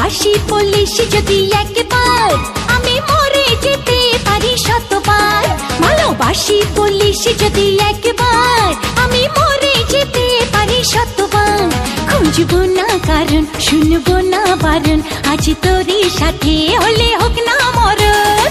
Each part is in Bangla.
ভালোবাসি বলিস যদি একবার আমি মরে যেতে পারি শতবার। ভালোবাসি বলিস যদি একবার আমি মরে যেতে পারি শতবার। খুঁজবো না কারণ, শুনব না বারণ। আজ তোরই সাথে হলে হোক না মরণ।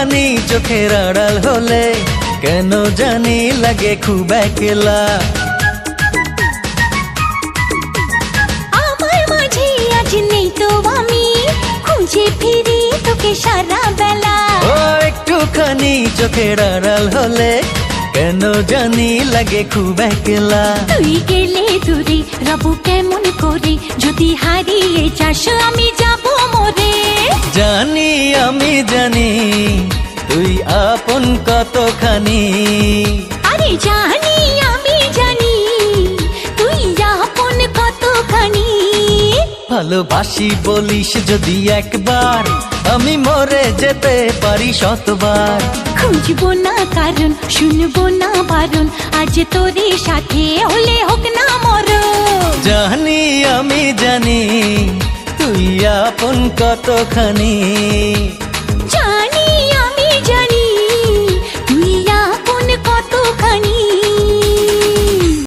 একটুখানি চোখের আড়াল হলে কেন জানি লাগে খুব একলা। আমার মাঝে আজ নেই তো আমি খুঁজে ফিরি তোকে সারা বেলা। ও একটুখানি চোখের আড়াল হলে কেন জানি লাগে খুব একলা। তুই গেলে দূরে রব কেমন করে যদি হারিয়ে যাস আমি যাব মরে। জানি আমি জানি তুই আপন কতখানি। আরে জানি আমি জানি তুই আপন কতখানি। ভালোবাসি বলিস যদি একবার আমি মরে যেতে পারি শতবার। খুঁজবো না কারণ শুনব না বারণ আজ তোরে সাথে হলে আপন কতখানি?